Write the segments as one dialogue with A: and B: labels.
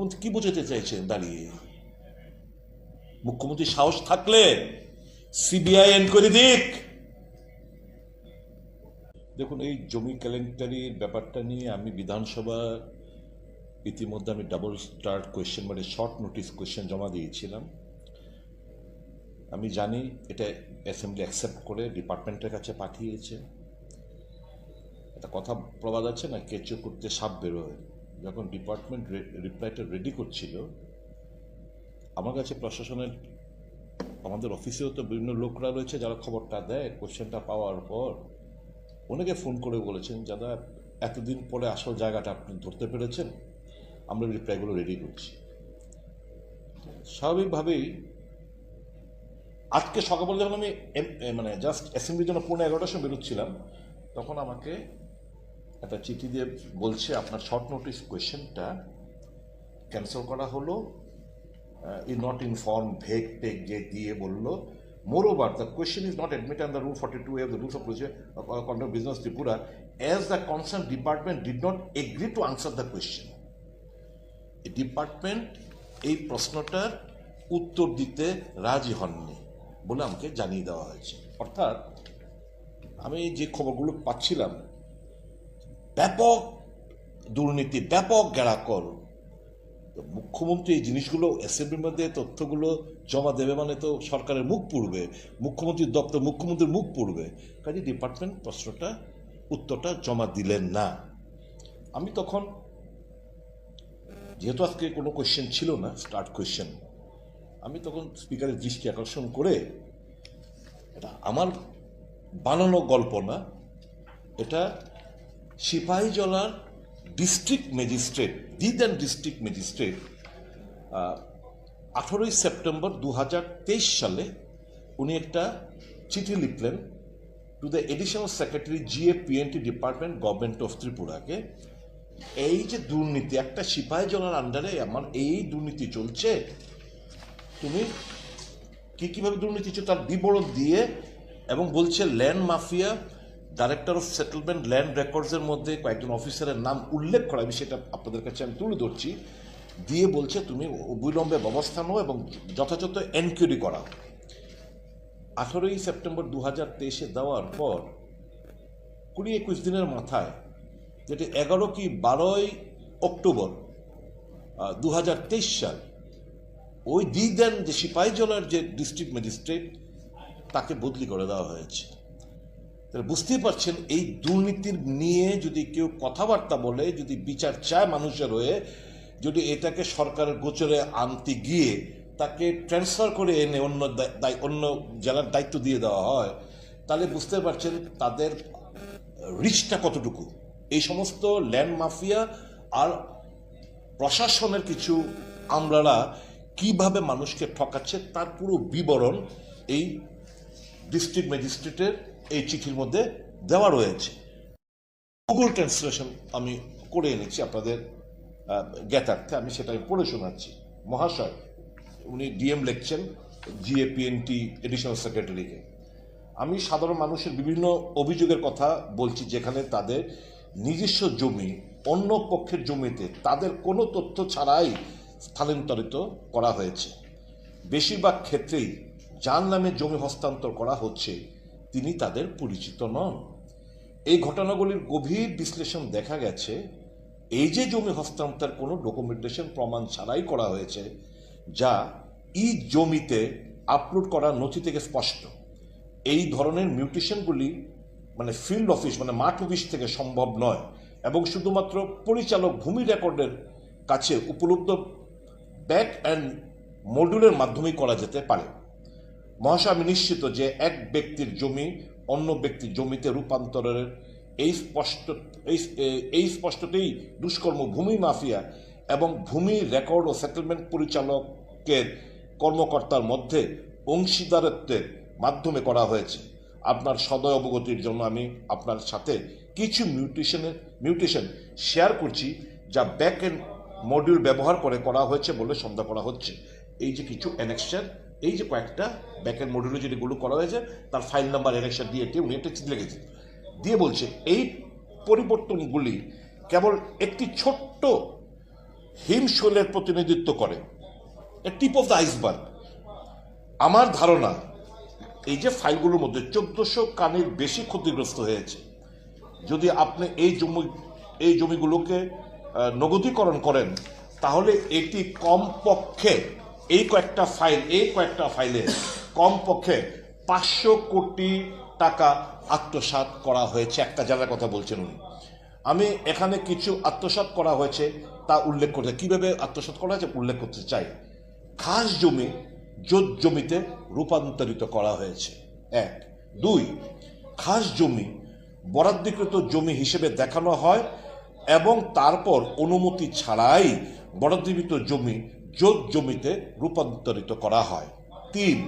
A: মুখ্যমন্ত্রী কি বোঝাতে চাইছেন? দাঁড়িয়ে। মুখ্যমন্ত্রী সাহস থাকলে সিবিআই এনকোয়ারি দিক। দেখুন, এই জমি কেলেঙ্কারির ব্যাপারটা নিয়ে আমি বিধানসভা ইতিমধ্যে আমি ডাবল স্টার্ট কোয়েশ্চেন মানে শর্ট নোটিস কোয়েশ্চেন জমা দিয়েছিলাম। আমি জানি এটা অ্যাসেম্বলি অ্যাকসেপ্ট করে ডিপার্টমেন্টের কাছে পাঠিয়েছে। একটা কথা প্রবাদ আছে না, কেঁচো করতে সাপ বেরোয়। যখন ডিপার্টমেন্ট রিপ্লাইটা রেডি করছিল, আমার কাছে প্রশাসনের, আমাদের অফিসেও তো বিভিন্ন লোকরা রয়েছে যারা খবরটা দেয় কোশ্চেনটা পাওয়ার পর অনেকে ফোন করে বলেছেন, দাদা, এতদিন পরে আসল জায়গাটা আপনি ধরতে পেরেছেন? আমরা রিপ্লাইগুলো রেডি করছি। স্বাভাবিকভাবেই আজকে সকালবেলা যখন আমি মানে জাস্ট অ্যাসেম্বলির জন্য পৌনে এগারোটার সময় বেরোচ্ছিলাম, তখন আমাকে একটা চিঠি দিয়ে বলছে, আপনার শর্ট নোটিস কোয়েশ্চেনটা ক্যান্সেল করা হলো। ই নট ইনফর্ম ভেগ টেক যে দিয়ে বলল। Moreover the question is not admit on the rule forty two F the rules of conduct business Tripura as the concern department did not agree to answer the question department এই প্রশ্নটার উত্তর দিতে রাজি হননি বলে আমাকে জানিয়ে দেওয়া হয়েছে। অর্থাৎ, আমি যে খবরগুলো পাচ্ছিলাম ব্যাপক দুর্নীতি, ব্যাপক গেড়াকর তো মুখ্যমন্ত্রী এই জিনিসগুলো অ্যাসেম্বলির মধ্যে তথ্যগুলো জমা দেবে মানে তো সরকারের মুখ পড়বে মুখ্যমন্ত্রীর দপ্তর, মুখ্যমন্ত্রীর মুখ পড়বে। কাজে ডিপার্টমেন্ট প্রশ্নটা, উত্তরটা জমা দিলেন না। আমি তখন, যেহেতু আজকে কোনো কোয়েশ্চেন ছিল না স্টার্ট কোয়েশ্চেন আমি তখন স্পিকারের দৃষ্টি আকর্ষণ করে এটা আমার বানানো গল্প না, এটা সিপাহীজলার district magistrate the then district magistrate আঠেরোই সেপ্টেম্বর দু হাজার তেইশ সালে উনি একটা চিঠি লিখলেন to the additional secretary GA PNT department government of ত্রিপুরাকে। এই যে দুর্নীতি, একটা সিপাহী জলার আন্ডারে আমার এই দুর্নীতি চলছে, তুমি কি কীভাবে দুর্নীতি চলছে তার বিবরণ দিয়ে এবং বলছে land mafia director of settlement land রেকর্ডসের মধ্যে কয়েকজন অফিসারের নাম উল্লেখ করা, আমি সেটা আপনাদের কাছে আমি তুলে ধরছি। দিয়ে বলছে, তুমি অবিলম্বে ব্যবস্থা নাও এবং যথাযথ এনকোয়ারি করা আঠারোই সেপ্টেম্বর দু হাজার তেইশে দেওয়ার পর কুড়ি একুশ দিনের মাথায়, যেটি এগারো কি বারোই অক্টোবর দু হাজার তেইশ সাল, ওই দি দেন যে সিপাহীজলার যে ডিস্ট্রিক্ট ম্যাজিস্ট্রেট তাকে বদলি করে দেওয়া হয়েছে। তাহলে বুঝতেই পারছেন, এই দুর্নীতির নিয়ে যদি কেউ কথাবার্তা বলে, যদি বিচার চায় মানুষের হয়ে, যদি এটাকে সরকারের গোচরে আনতে গিয়ে তাকে ট্রান্সফার করে এনে অন্য অন্য জেলার দায়িত্ব দিয়ে দেওয়া হয়, তাহলে বুঝতে পারছেন তাদের রিচটা কতটুকু। এই সমস্ত ল্যান্ড মাফিয়া আর প্রশাসনের কিছু আমলারা কীভাবে মানুষকে ঠকাচ্ছে তার পুরো বিবরণ এই ডিস্ট্রিক্ট ম্যাজিস্ট্রেটের এই চিঠির মধ্যে দেওয়া রয়েছে। গুগল ট্রান্সলেশন আমি করে এনেছি আপনাদের জ্ঞাতার্থে। আমি সেটা আমি পড়ে শোনাচ্ছি। মহাশয়, উনি ডিএম লিখছেন জিএপিএনটি এডিশনাল সেক্রেটারিকে আমি সাধারণ মানুষের বিভিন্ন অভিযোগের কথা বলছি যেখানে তাদের নিজস্ব জমি, অন্য পক্ষের জমিতে তাদের কোনো তথ্য ছাড়াই স্থানান্তরিত করা হয়েছে। বেশিরভাগ ক্ষেত্রেই যার নামে জমি হস্তান্তর করা হচ্ছে তিনি তাদের পরিচিত নন। এই ঘটনাগুলির গভীর বিশ্লেষণ দেখা গেছে, এই যে জমি হস্তান্তর কোনো ডকুমেন্টেশন প্রমাণ ছাড়াই করা হয়েছে, যা ই জমিতে আপলোড করা নথি থেকে স্পষ্ট। এই ধরনের মিউটেশনগুলি মানে ফিল্ড অফিস মানে মাঠ অফিস থেকে সম্ভব নয় এবং শুধুমাত্র পরিচালক ভূমি রেকর্ডের কাছে উপলব্ধ ব্যাক অ্যান্ড মডিউলের মাধ্যমেই করা যেতে পারে। মহাশয়, আমি নিশ্চিত যে এক ব্যক্তির জমি অন্য ব্যক্তির জমিতে রূপান্তরের এই স্পষ্ট, এই স্পষ্টতেই দুষ্কর্ম, ভূমি মাফিয়া এবং ভূমি রেকর্ড ও সেটেলমেন্ট পরিচালকের কর্মকর্তার মধ্যে অংশীদারত্বের মাধ্যমে করা হয়েছে। আপনার সদয় অবগতির জন্য আমি আপনার সাথে কিছু মিউটেশনের মিউটেশন শেয়ার করছি যা ব্যাক এন্ড মডিউল ব্যবহার করে করা হয়েছে বলে সন্দেহ করা হচ্ছে। এই যে কিছু অ্যানেকশন এই যে কয়েকটা ব্যাকের মডিউলে যেগুলো করা হয়েছে, তার ফাইল নাম্বার অ্যানেকশন দিয়ে এটি উনি একটা চিঠি লিখেছে দিয়ে বলছে, এই পরিবর্তনগুলি কেবল একটি ছোট্ট হিমশৈলের প্রতিনিধিত্ব করে। টিপ অফ দ্য আইসবার্গ আমার ধারণা, এই যে ফাইলগুলোর মধ্যে চোদ্দশো কানের বেশি ক্ষতিগ্রস্ত হয়েছে। যদি আপনি এই জমি এই জমিগুলোকে নগদীকরণ করেন, তাহলে এটি কমপক্ষে এই কয়েকটা ফাইল এই কয়েকটা ফাইলে কমপক্ষে পাঁচশো কোটি টাকা আত্মসাৎ করা হয়েছে। একটা জায়গার কথা বলছেন উনি। আমি এখানে কিছু আত্মসাৎ করা হয়েছে তা উল্লেখ করতে কীভাবে আত্মসাৎ করা হয়েছে উল্লেখ করতে চাই? খাস জমি, জোত জমিতে রূপান্তরিত করা হয়েছে। এক। দুই। খাস জমি বরাদ্দকৃত জমি হিসেবে দেখানো হয় এবং তারপর অনুমতি ছাড়াই বরাদ্দকৃত জমি জোত জমিতে রূপান্তরিত করা হয়। তিন,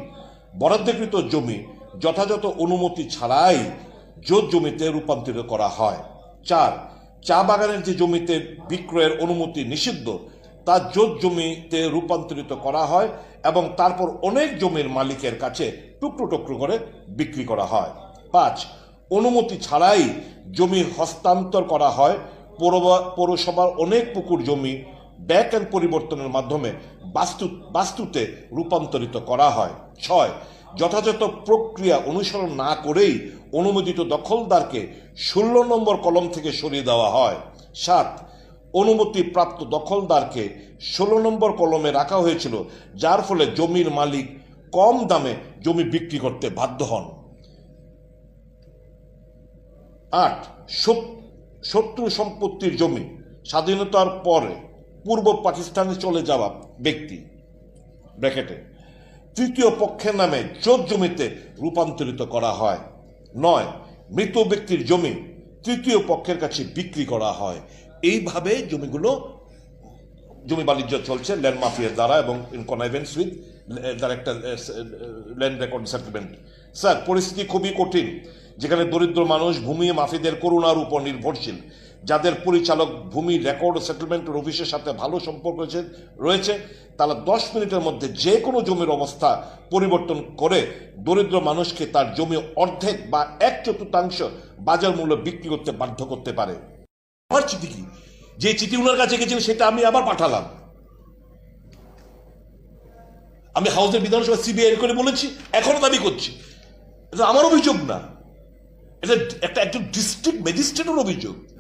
A: বরাদ্দকৃত জমি যথাযথ অনুমতি ছাড়াই জোত জমিতে রূপান্তরিত করা হয়। চার, চা বাগানের যে জমিতে বিক্রয়ের অনুমতি নিষিদ্ধ, তা জোত জমিতে রূপান্তরিত করা হয় এবং তারপর অনেক জমির মালিকের কাছে টুকরো টুকরো করে বিক্রি করা হয়। পাঁচ, অনুমতি ছাড়াই জমি হস্তান্তর করা হয়। পৌরসভার অনেক পুকুর জমি ব্যাক অ্যান্ড পরিবর্তনের মাধ্যমে বাস্তু, বাস্তুতে রূপান্তরিত করা হয়। ছয়, যথাযথ প্রক্রিয়া অনুসরণ না করেই অনুমোদিত দখলদারকে ষোলো নম্বর কলম থেকে সরিয়ে দেওয়া হয়। সাত অনুমতি প্রাপ্ত দখলদারকে ষোলো নম্বর কলমে রাখা হয়েছিল, যার ফলে জমির মালিক কম দামে জমি বিক্রি করতে বাধ্য হন। আট শত- শত্রু সম্পত্তির জমি স্বাধীনতার পরে পূর্ব পাকিস্তানে চলে যাওয়া ব্যক্তি, ব্র্যাকেটে, তৃতীয় পক্ষের নামে জোত জমিতে রূপান্তরিত করা হয়। নয়, মৃত ব্যক্তির জমি তৃতীয় পক্ষের কাছে বিক্রি করা হয়। এইভাবে জমিগুলো, জমি বাণিজ্য চলছে, ল্যান্ড মাফিয়ার দ্বারা এবং ইন কনাইভেন্স উইথ তার একটা ল্যান্ড রেকর্ড সেটেলমেন্ট স্যার, পরিস্থিতি খুবই কঠিন, যেখানে দরিদ্র মানুষ ভূমি মাফিদের করুণার উপর নির্ভরশীল। যাদের পরিচালক ভূমি রেকর্ড সেটেলমেন্টের অফিসের সাথে ভালো সম্পর্ক রয়েছে- তারা দশ মিনিটের মধ্যে যে কোনো জমির অবস্থা পরিবর্তন করে দরিদ্র মানুষকে তার জমি অর্ধেক বা এক চতুর্থাংশ বাজার মূল্য বিক্রি করতে বাধ্য করতে পারে। আমার চিঠি কি? যে চিঠি ওনার কাছে গেছিল, সেটা আমি আবার পাঠালাম। আমি হাউসের বিধানসভা সিবিআই করে বলেছি, এখনও দাবি করছি। এটা আমার অভিযোগ না। এটা একটা একজন ডিস্ট্রিক্ট ম্যাজিস্ট্রেটের অভিযোগ।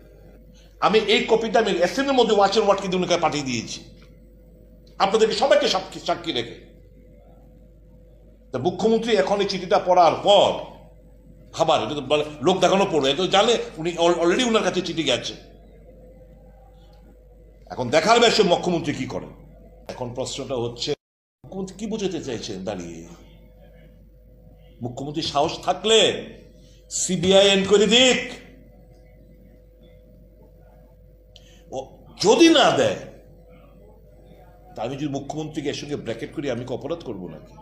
A: আমি এই কপিটা আমি এসএমের মধ্যে ওয়াচের ওয়ার্ড কিন্তু ওনাকে পাঠিয়ে দিয়েছি। আপনাদেরকে সবাইকে সাক্ষী সাক্ষী রেখে। তা মুখ্যমন্ত্রী এখন এই চিঠিটা পড়ার পর খাবার লোক দেখানো পড়বে এটা জানে, উনি অলরেডি ওনার কাছে চিঠি গেছে। এখন দেখার বিষয় মুখ্যমন্ত্রী কি করেন? এখন প্রশ্নটা হচ্ছে, মুখ্যমন্ত্রী কি বোঝাতে চাইছেন? দাঁড়িয়ে। মুখ্যমন্ত্রী সাহস থাকলে সিবিআই এনকোয়ারি দিক। যদি না দেয়, তা আমি যদি মুখ্যমন্ত্রীকে এর সঙ্গে ব্র্যাকেট করি, আমি কি অপরাধ করব নাকি?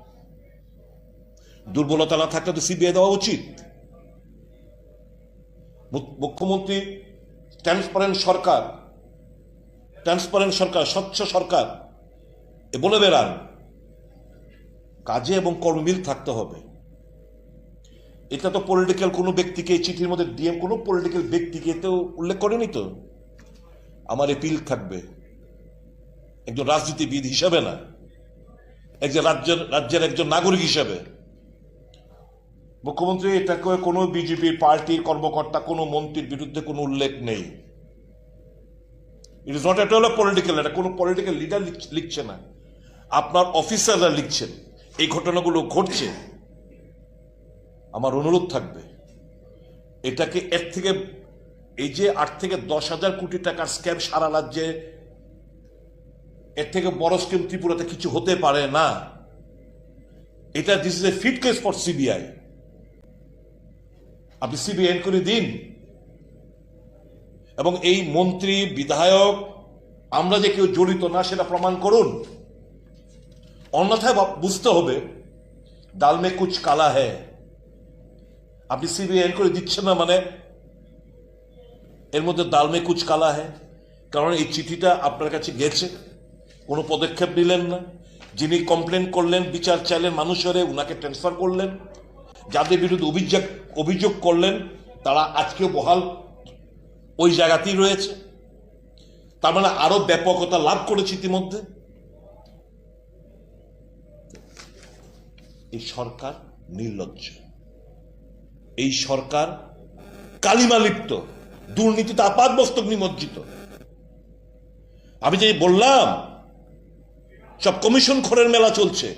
A: দুর্বলতা না থাকলে তো সিবিআই দেওয়া উচিত। মুখ্যমন্ত্রী, ট্রান্সপারেন্ট সরকার ট্রান্সপারেন্ট সরকার, স্বচ্ছ সরকার, এ বলে বেড়ান। কাজে এবং কর্মমিল থাকতে হবে। এটা তো পলিটিক্যাল কোনো ব্যক্তিকে চিঠির মধ্যে ডিএম কোনো পলিটিক্যাল ব্যক্তিকে তো উল্লেখ করেনি তো? আমার এপিল থাকবে। একজন রাজনীতিবিদ হিসাবে না, একজন রাজ্যের রাজ্যের একজন নাগরিক হিসাবে। মুখ্যমন্ত্রী, এটাকে কোনো বিজেপি পার্টির কর্মকর্তা, কোনো মন্ত্রীর বিরুদ্ধে কোনো উল্লেখ নেই। It is not at all political এটা কোনো পলিটিক্যাল লিডার লিখছে না। আপনার অফিসাররা লিখছেন, এই ঘটনাগুলো ঘটছে। আমার অনুরোধ থাকবে, এটাকে এর থেকে এই যে আট থেকে দশ হাজার কোটি টাকার স্ক্যাম সারা রাজ্যে, এর থেকে বড় স্কিম ত্রিপুরাতে কিছু হতে পারে না। এটা this is a fit case for CBI আপনি সিবিআই করে দিন। এবং এই মন্ত্রী, বিধায়ক, আমরা যে কেউ জড়িত না, সেটা প্রমাণ করুন। অন্যথায় বুঝতে হবে ডালমে কুচ কালা হ্যায়। আপনি সিবিআই করে দিচ্ছেন না মানে এর মধ্যে দালমে কুচ কালা হ্যায়। কারণ এই চিঠিটা আপনার কাছে গেছে। কোনো পদক্ষেপ নিলেন না। যিনি কমপ্লেন করলেন, বিচার চাইলেন মানুষের উনাকে ট্রান্সফার করলেন। যাদের বিরুদ্ধে অভিযোগ অভিযোগ করলেন, তারা আজকেও বহাল ওই জায়গাতেই রয়েছে। তার মানে আরও ব্যাপকতা লাভ করেছে ইতিমধ্যে। এই সরকার নির্লজ্জ। এই সরকার কালিমালিপ্ত দুর্নীতিতে আপাত মস্তক নিমজ্জিত। আমি যে বললাম, সব কমিশন খোরের মেলা চলছে।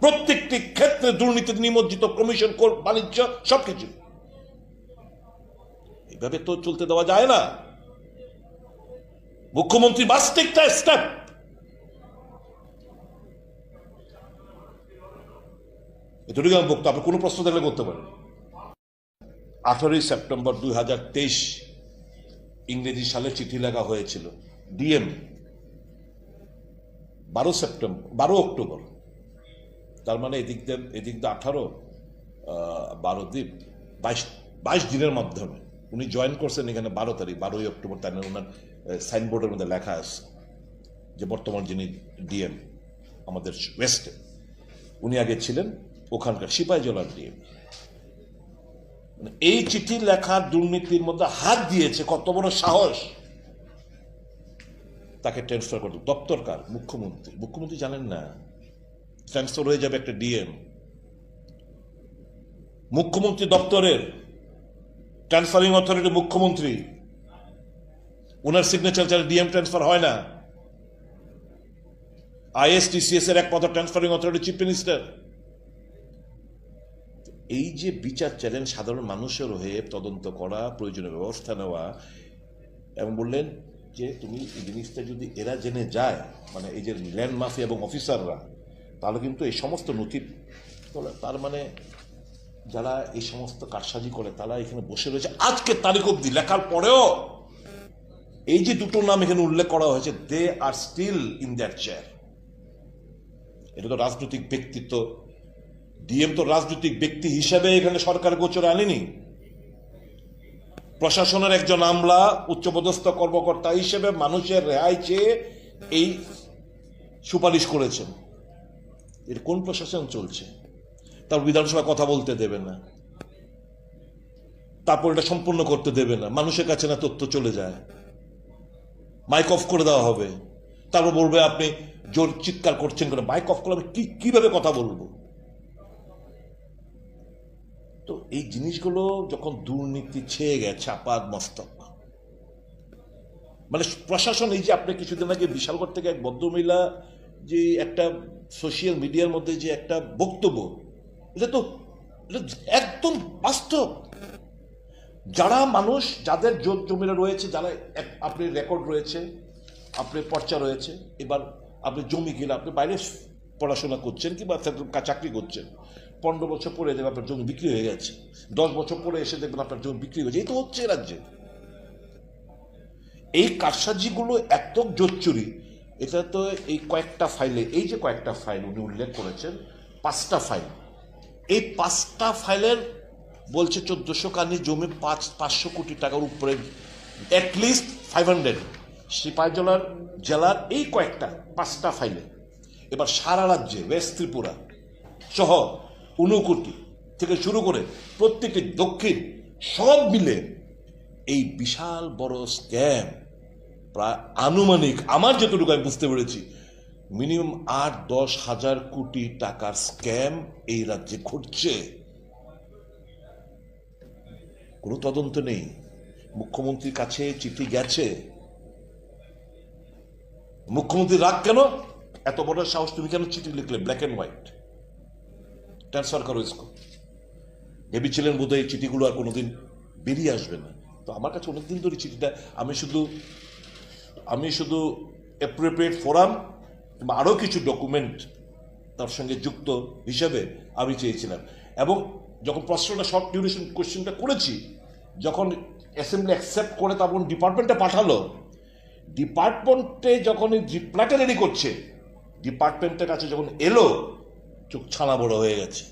A: প্রত্যেকটি ক্ষেত্রে দুর্নীতিতে নিমজ্জিত কমিশন খোর, বাণিজ্য, সবকিছু। এইভাবে তো চলতে দেওয়া যায় না। মুখ্যমন্ত্রী দ্য স্টেপ এটুকু আমি বক্তব্য, আপনি কোনো প্রশ্ন থাকলে করতে পারেন। আঠারোই সেপ্টেম্বর দুই হাজার তেইশ ইংরেজি সালে চিঠি লেখা হয়েছিল। ডিএম, বারো সেপ্টেম্বর, বারো অক্টোবর। তার মানে এদিক দিয়ে এদিক দিয়ে আঠারো বারো দ্বীপ বাইশ বাইশ দিনের মাধ্যমে। উনি জয়েন করছেন এখানে বারো তারিখ, বারোই অক্টোবর তাই না ওনার সাইনবোর্ডের মধ্যে লেখা আছে যে বর্তমান যিনি ডিএম, আমাদের ওয়েস্টে, উনি আগে ছিলেন ওখানকার সিপাহী জেলার ডিএম। মানে এই চিঠি লেখার দুর্নীতির মধ্যে হাত দিয়েছে কত বড় সাহস। তাকে ট্রান্সফার করতে দপ্তরকার মুখ্যমন্ত্রী। মুখ্যমন্ত্রী জানেন না। ট্রান্সফার হয়ে যাবে একটা ডিএম মুখ্যমন্ত্রী দপ্তরের ট্রান্সফারিং অথরিটি মুখ্যমন্ত্রী। ওনার সিগনেচার ছাড়া ডিএম ট্রান্সফার হয় না। আইএসটিসিএস এর একমাত্র ট্রান্সফারিং অথরিটি চিফ মিনিস্টার এই যে বিচার চ্যালেঞ্জ সাধারণ মানুষের হয়ে তদন্ত করা, প্রয়োজনীয় ব্যবস্থা নেওয়া এবং বললেন যে তুমি এই জিনিসটা যদি এরা জেনে যায় মানে এই যে ল্যান্ড মাফিয়া এবং অফিসাররা, তাহলে কিন্তু এই সমস্ত নথি তার মানে যারা এই সমস্ত কারসাজি করে, তারা এখানে বসে রয়েছে। আজকে তারিখ অব্দি লেখার পরেও এই যে দুটো নাম এখানে উল্লেখ করা হয়েছে they are still in that chair এটা তো রাজনৈতিক ব্যক্তিত্ব ডিএম তো রাজনৈতিক ব্যক্তি হিসেবে এখানে সরকার গোচরে আনেনি। প্রশাসনের একজন আমলা, উচ্চপদস্থ কর্মকর্তা হিসেবে মানুষের রেহাই চেয়ে এই সুপারিশ করেছেন। এর কোন প্রশাসন চলছে? তার বিধানসভা কথা বলতে দেবে না। তারপর এটা সম্পূর্ণ করতে দেবে না। মানুষের কাছে না তথ্য চলে যায়। মাইক অফ করে দেওয়া হবে। তারপর বলবে আপনি জোর চিৎকার করছেন কেন? মাইক অফ করলে আমি কি কীভাবে কথা বলব? এই জিনিসগুলো যখন দুর্নীতি, ছেয়ে গেছে আপাদ মস্তক মানে প্রশাসন, এই যে আপনি কিছুদিন আগে বিশালগড় থেকে এক ভদ্রমহিলা যে একটা সোশ্যাল মিডিয়ার মধ্যে যে একটা বক্তব্য, এটা তো একদম বাস্তব। যারা মানুষ, যাদের জোর জমিরা রয়েছে, যারা আপনি রেকর্ড রয়েছে আপনার পর্চা রয়েছে, এবার আপনি জমি কিনে, আপনি বাইরে পড়াশোনা করছেন কিংবা চাকরি করছেন পনেরো বছর পরে দেখবেন আপনার জমি বিক্রি হয়ে গেছে। দশ বছর পরে এসে দেখবেন আপনার জমি বিক্রি হয়ে গেছে। এই তো হচ্ছে রাজ্যে। এই কারসাজিগুলো এত জোচ্চুরি। এটা তো এই কয়েকটা ফাইলে এই যে কয়েকটা ফাইল উনি উল্লেখ করেছেন, পাঁচটা ফাইল এই পাঁচটা ফাইলের বলছে চোদ্দশো কানি জমি পাঁচ, পাঁচশো কোটি টাকার উপরে অ্যাটলিস্ট ফাইভ হান্ড্রেড সিপাহীজলার জেলার এই কয়েকটা, পাঁচটা ফাইলে এবার সারা রাজ্যে ওয়েস্ট ত্রিপুরা সহ ঊনকোটি থেকে শুরু করে প্রত্যেকটি দক্ষিণ সব মিলে এই বিশাল বড় স্ক্যাম প্রায় আনুমানিক, আমার যতটুকু আমি বুঝতে পেরেছি মিনিমাম আট, দশ হাজার কোটি টাকার স্ক্যাম এই রাজ্যে ঘটছে। কোনো তদন্ত নেই। মুখ্যমন্ত্রীর কাছে চিঠি গেছে। মুখ্যমন্ত্রী রাগ কেন? এত বড় সাহস তুমি কেন চিঠি লিখলে? ব্ল্যাক অ্যান্ড হোয়াইট ট্রান্সফার করো ইসকো। ভেবেছিলেন বোধহয় এই চিঠিগুলো আর কোনোদিন বেরিয়ে আসবে না। তো আমার কাছে অনেকদিন ধরে চিঠিটা, আমি শুধু আমি শুধু অ্যাপ্রোপ্রিয়েট ফোরাম কিংবা আরও কিছু ডকুমেন্ট তার সঙ্গে যুক্ত হিসেবে আমি চেয়েছিলাম। এবং যখন প্রশ্নটা শর্ট ডিউরেশন কোশ্চেনটা করেছি, যখন অ্যাসেম্বলি অ্যাকসেপ্ট করে তখন ডিপার্টমেন্টে পাঠালো ডিপার্টমেন্টে যখন রিপ্লাইটা রেডি করছে ডিপার্টমেন্টের কাছে যখন এলো চোখ ছানা বড় হয়ে গেছে